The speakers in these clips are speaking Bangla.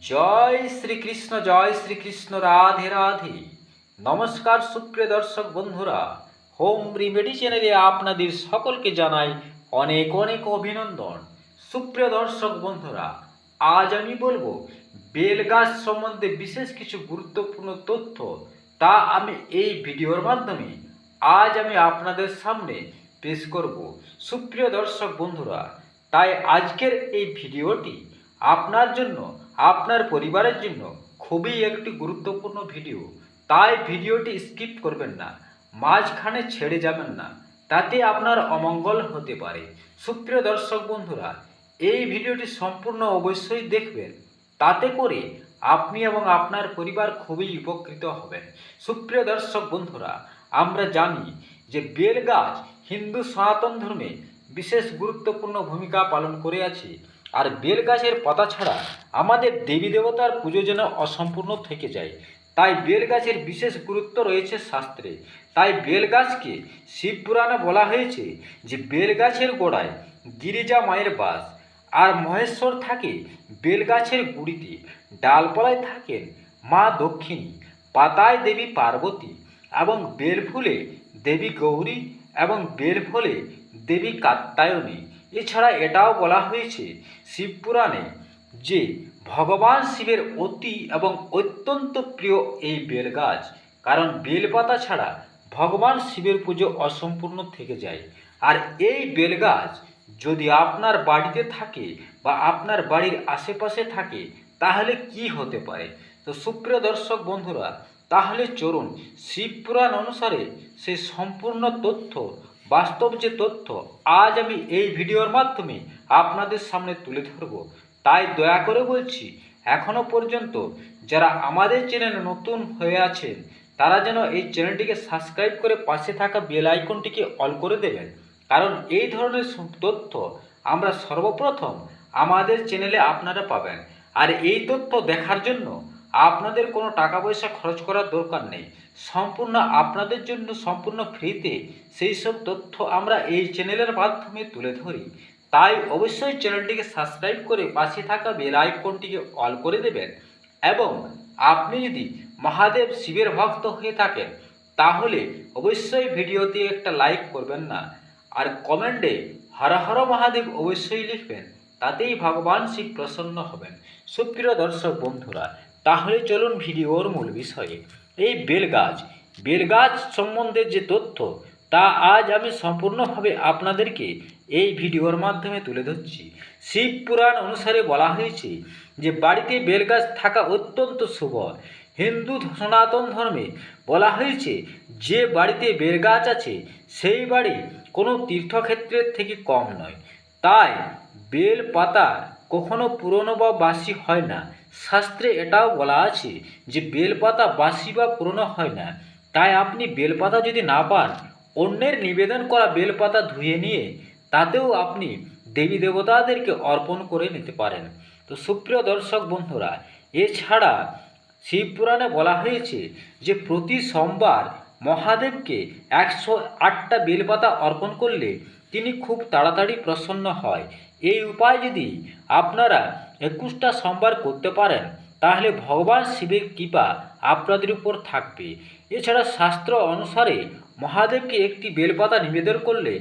জয় শ্রীকৃষ্ণ জয় শ্রীকৃষ্ণ, রাধে রাধে। নমস্কার সুপ্রিয় দর্শক বন্ধুরা, হোম রিমেডি চ্যানেলে আপনাদের সকলকে জানাই অনেক অনেক অভিনন্দন। সুপ্রিয় দর্শক বন্ধুরা, আজ আমি বলব বেলগাছ সম্বন্ধে বিশেষ কিছু গুরুত্বপূর্ণ তথ্য। তা আমি এই ভিডিওর মাধ্যমে আজ আমি আপনাদের সামনে পেশ করব। সুপ্রিয় দর্শক বন্ধুরা, তাই আজকের এই ভিডিওটি আপনার জন্য আপনার পরিবারের জন্য খুবই একটি গুরুত্বপূর্ণ ভিডিও। তাই ভিডিওটি স্কিপ করবেন না, মাঝখানে ছেড়ে যাবেন না। তাতে আপনার অমঙ্গল হতে পারে। সুপ্রিয় দর্শক বন্ধুরা, এই ভিডিওটি সম্পূর্ণ অবশ্যই দেখবেন। তাতে করে আপনি এবং আপনার পরিবার খুবই উপকৃত হবেন। সুপ্রিয় দর্শক বন্ধুরা, আমরা জানি যে বেল গাছ হিন্দু সনাতন ধর্মে বিশেষ গুরুত্বপূর্ণ ভূমিকা পালন করে আছে। আর বেল গাছের পাতা ছাড়া আমাদের দেবী দেবতার পুজো যেন অসম্পূর্ণ থেকে যায়। তাই বেল গাছের বিশেষ গুরুত্ব রয়েছে শাস্ত্রে। তাই বেল গাছকে শিব পুরাণে বলা হয়েছে যে বেল গাছের গোড়ায় গিরিজা মায়ের বাস আর মহেশ্বর থাকে বেল গাছের গুড়িতে। ডালপালায় থাকেন মা দক্ষিণী, পাতায় দেবী পার্বতী এবং বেল ফুলে দেবী গৌরী এবং বেল ফলে দেবী কাত্যায়নী। এছাড়া এটাও বলা হয়েছে শিবপুরাণে যে ভগবান শিবের অতি এবং অত্যন্ত প্রিয় এই বেল গাছ কারণ বেলপাতা ছাড়া ভগবান শিবের পুজো অসম্পূর্ণ থেকে যায়। আর এই বেল গাছ যদি আপনার বাড়িতে থাকে বা আপনার বাড়ির আশেপাশে থাকে, তাহলে কি হতে পারে? তো সুপ্রিয় দর্শক বন্ধুরা, তাহলে চলুন শিবপুরাণ অনুসারে সেই সম্পূর্ণ তথ্য বাস্তব যে তথ্য, আজ আমি এই ভিডিওর মাধ্যমে আপনাদের সামনে তুলে ধরব। তাই দয়া করে বলছি এখনও পর্যন্ত যারা আমাদের চ্যানেলে নতুন হয়ে আছেন, তারা যেন এই চ্যানেলটিকে সাবস্ক্রাইব করে পাশে থাকা বেল আইকনটিকে অল করে দেবেন। কারণ এই ধরনের তথ্য আমরা সর্বপ্রথম আমাদের চ্যানেলে আপনারা পাবেন। আর এই তথ্য দেখার জন্য আপনাদের কোনো টাকা পয়সা খরচ করার দরকার নেই। সম্পূর্ণ আপনাদের জন্য, সম্পূর্ণ ফ্রিতে সেই সব তথ্য আমরা এই চ্যানেলের মাধ্যমে তুলে ধরি। তাই অবশ্যই চ্যানেলটিকে সাবস্ক্রাইব করে পাশে থাকা বেল আইকনটিকে অল করে দেবেন এবং আপনি যদি মহাদেব শিবের ভক্ত হয়ে থাকেন, তাহলে অবশ্যই ভিডিওতে একটা লাইক করবেন না। আর কমেন্টে হর হর মহাদেব অবশ্যই লিখবেন। তাতেই ভগবান শিব প্রসন্ন হবেন। সুপ্রিয় দর্শক বন্ধুরা, তাহলে চলুন ভিডিওর মূল বিষয়ে। এই বেলগাছ বেলগাছ সম্বন্ধে যে তথ্য, তা আজ আমি সম্পূর্ণভাবে আপনাদেরকে এই ভিডিওর মাধ্যমে তুলে ধরছি। শিব পুরাণ অনুসারে বলা হয়েছে যে, বাড়িতে বেলগাছ থাকা অত্যন্ত শুভ হিন্দু সনাতন ধর্মে বলা হয়েছে, যে বাড়িতে বেলগাছ আছে, সেই বাড়ি কোনো তীর্থক্ষেত্রের থেকে কম নয়। তাই বেল পাতা কখনো পুরনো বা বাসি হয় না। শাস্ত্রে এটাও বলা আছে যে বেল পাতা বাসি বা পুরনো হয় না। তাই আপনি বেল পাতা যদি না পান, অন্যের নিবেদন করা বেল পাতা ধুয়ে নিয়ে, তাতেও আপনি দেবী দেবতাদেরকে অর্পণ করে নিতে পারেন। তো সুপ্রিয় দর্শক বন্ধুরা, এছাড়া শিবপুরাণে বলা হয়েছে যে প্রতি সোমবার মহাদেবকে একশো আটটা বেলপাতা অর্পণ করলে তিনি খুব তাড়াতাড়ি প্রসন্ন হয়। এই উপায় যদি আপনারা একুশটা সোমবার করতে পারেন, তাহলে ভগবান শিবের কৃপা আপনাদের উপর থাকবে। এছাড়া শাস্ত্র অনুসারে মহাদেবকে একটি বেলপাতা নিবেদন করলে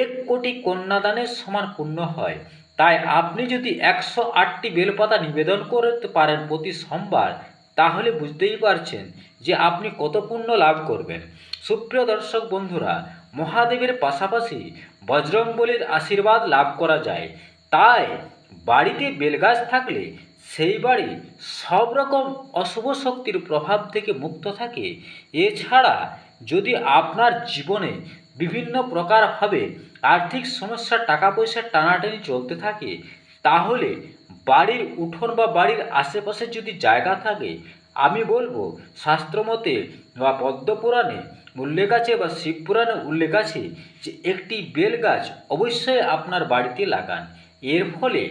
এক কোটি কন্যাদানের সমান পুণ্য হয়। তাই আপনি যদি একশো আটটি বেলপাতা নিবেদন করতে পারেন প্রতি সোমবার, তাহলে বুঝতেই পারছেন যে আপনি কত পুণ্য লাভ করবেন। সুপ্রিয় দর্শক বন্ধুরা, মহাদেবের পাশাপাশি বজরংবলীর আশীর্বাদ লাভ করা যায়। তাই বাড়িতে বেলগাছ থাকলে সেই বাড়ি সব রকম অশুভ শক্তির প্রভাব থেকে মুক্ত থাকে। এছাড়া যদি আপনার জীবনে বিভিন্ন প্রকারভাবে আর্থিক সমস্যা টাকা পয়সার টানাটানি চলতে থাকে, তাহলে বাড়ির উঠোন বা বাড়ির আশেপাশে যদি জায়গা থাকে আমি বলব, শাস্ত্রমতে বা পদ্মপুরাণে উল্লেখ আছে বা শিবপুরাণে উল্লেখ আছে যে একটি বেল গাছ অবশ্যই আপনার বাড়িতে লাগান। এর ফলে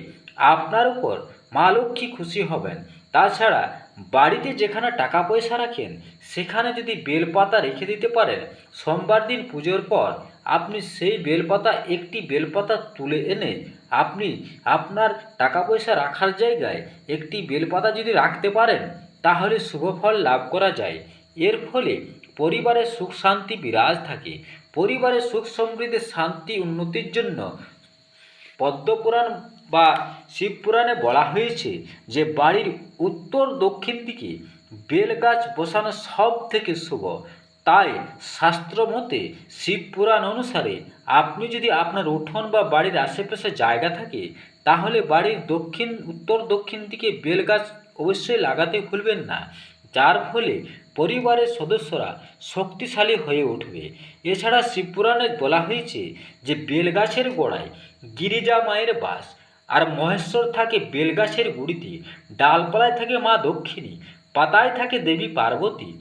আপনার উপর মা লক্ষ্মী খুশি হবেন। তাছাড়া বাড়িতে যেখানে টাকা পয়সা রাখেন, সেখানে যদি বেলপাতা রেখে দিতে পারেন, সোমবার দিন পুজোর পর আপনি সেই বেলপাতা, একটি বেলপাতা তুলে এনে আপনি আপনার টাকা পয়সা রাখার জায়গায় একটি বেলপাতা যদি রাখতে পারেন তাহলে শুভ ফল লাভ করা যায়। এর ফলে পরিবারে সুখ শান্তি বিরাজ থাকে। পরিবারে সুখ সমৃদ্ধি, শান্তি, উন্নতির জন্য পদ্মপুরাণ বা শিবপুরাণে বলা হয়েছে যে, বাড়ির উত্তর দক্ষিণ দিকে বেলগাছ বসানো সব থেকে শুভ। তাই শাস্ত্র মতে শিবপুরাণ অনুসারে আপনি যদি আপনার উঠোন বা বাড়ির আশেপাশে জায়গা থাকে, তাহলে বাড়ির দক্ষিণ, উত্তর দক্ষিণ দিকে বেলগাছ অবশ্যই লাগাতে ভুলবেন না। যার ফলে পরিবারের সদস্যরা শক্তিশালী হয়ে উঠবে। এছাড়া শিবপুরাণে বলা হয়েছে যে, বেলগাছের গোড়ায় গিরিজা মায়ের বাস আর মহেশ্বর থাকে বেলগাছের গুড়িতে। ডালপালায় থাকে মা দক্ষিণী, পাতায় থাকে দেবী পার্বতী,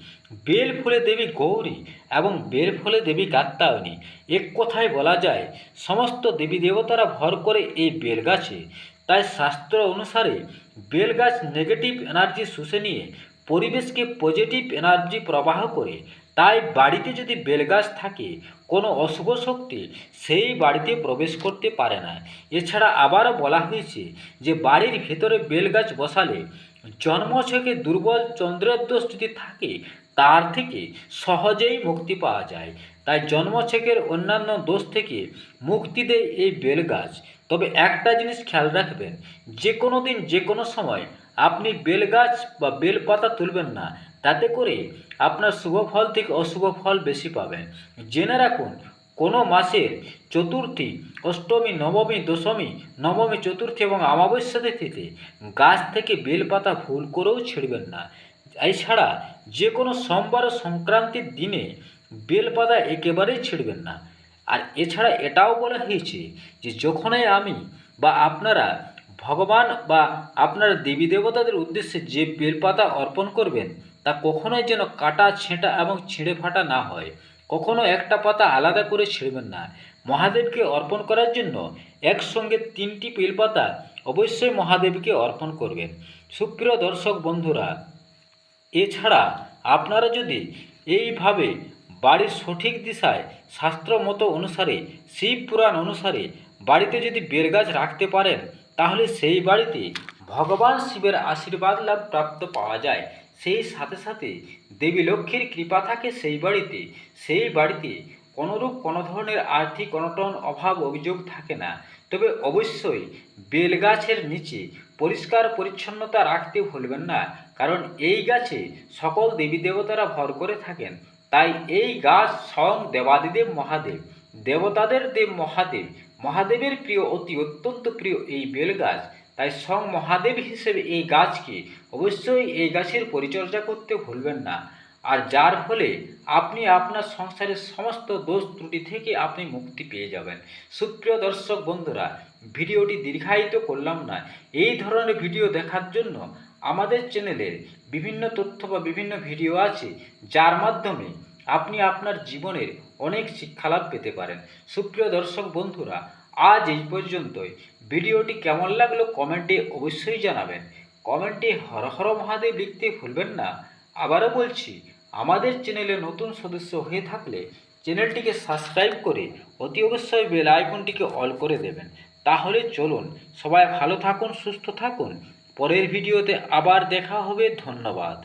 বেল ফুলে দেবী গৌরী এবং বেল ফুলে দেবী কাত্তায়নী এক কথায় বলা যায়, সমস্ত দেবী দেবতারা ভর করে এই বেলগাছে। তাই শাস্ত্র অনুসারে বেলগাছ নেগেটিভ এনার্জি শুষে নিয়ে পরিবেশকে পজিটিভ এনার্জি প্রবাহ করে, তাই বাড়িতে যদি বেলগাছ থাকে, কোনো অশুভ শক্তি সেই বাড়িতে প্রবেশ করতে পারে না। এছাড়া আবারও বলা হয়েছে যে, বাড়ির ভেতরে বেলগাছ বসালে জন্মছকে দুর্বল চন্দ্রের দোষ যদি থাকে, তার থেকে সহজেই মুক্তি পাওয়া যায়। তাই জন্মছকের অন্যান্য দোষ থেকে মুক্তি দেয় এই বেলগাছ। তবে একটা জিনিস খেয়াল রাখবেন যে কোনো দিন যে কোনো সময় আপনি বেলগাছ বা বেলপাতা তুলবেন না, তাতে করে আপনার শুভ ফল থেকে অশুভ ফল বেশি পাবেন। জেনে রাখুন, কোনো মাসের চতুর্থী, অষ্টমী, নবমী, দশমী, নবমী, চতুর্থী এবং অমাবস্যা তিথিতে গাছ থেকে বেলপাতা ভুল করেও ছিঁড়বেন না। এছাড়া যে কোনো সোমবার সংক্রান্তির দিনে বেলপাতা একেবারেই ছিঁড়বেন না। আর এছাড়া এটাও বলা হয়েছে যে যখনই আমি বা আপনারা ভগবান বা আপনার দেবী দেবতাদের উদ্দেশ্যে যে বেলপাতা অর্পণ করবেন, তা কখনোই যেন কাটা, ছেঁটা এবং ছিঁড়ে ফাটা না হয়। কখনো একটা পাতা আলাদা করে ছিঁড়বেন না। মহাদেবকে অর্পণ করার জন্য একসঙ্গে তিনটি বেলপাতা অবশ্যই মহাদেবকে অর্পণ করবেন। সুপ্রিয় দর্শক বন্ধুরা, এছাড়া আপনারা যদি এইভাবে বাড়ির সঠিক দিশায় শাস্ত্র মতো অনুসারে শিব পুরাণ অনুসারে বাড়িতে যদি বেলগাছ রাখতে পারেন, তাহলে সেই বাড়িতে ভগবান শিবের আশীর্বাদ লাভ প্রাপ্ত পাওয়া যায়। সেই সাথে সাথে দেবী লক্ষ্মীর কৃপা থাকে সেই বাড়িতে। সেই বাড়িতে কোনোরূপ কোনো ধরনের আর্থিক অনটন, অভাব, অভিযোগ থাকে না। তবে অবশ্যই বেলগাছের নিচে পরিষ্কার পরিচ্ছন্নতা রাখতে ভুলবেন না, কারণ এই গাছে সকল দেবী দেবতারা ভর করে থাকেন। তাই এই গাছ স্বয়ং দেবাদিদেব মহাদেব, দেবতাদের দেব মহাদেব, মহাদেবের প্রিয়, অতি অত্যন্ত প্রিয় এই বেল গাছ। তাই স্বয়ং মহাদেব হিসেবে এই গাছকে অবশ্যই এই গাছের পরিচর্যা করতে ভুলবেন না। আর যার ফলে আপনি আপনার সংসারের সমস্ত দোষ ত্রুটি থেকে আপনি মুক্তি পেয়ে যাবেন। সুপ্রিয় দর্শক বন্ধুরা ভিডিওটি দীর্ঘায়িত করলাম না। এই ধরনের ভিডিও দেখার জন্য আমাদের চ্যানেলের বিভিন্ন তথ্য বা বিভিন্ন ভিডিও আছে, যার মাধ্যমে আপনি আপনার জীবনের অনেক শিক্ষালাভ পেতে পারেন। সুপ্রিয় দর্শক বন্ধুরা, আজ এই পর্যন্তই। ভিডিওটি কেমন লাগল কমেন্টে অবশ্যই জানাবেন। কমেন্টে হর হর মহাদেব লিখতে ভুলবেন না। আবারও বলছি, আমাদের চ্যানেলে নতুন সদস্য হয়ে থাকলে চ্যানেলটিকে সাবস্ক্রাইব করে অতি অবশ্যই বেল আইকনটিকে অল করে দেবেন। তাহলে চলুন সবাই ভালো থাকুন সুস্থ থাকুন। পরের ভিডিওতে আবার দেখা হবে ধন্যবাদ।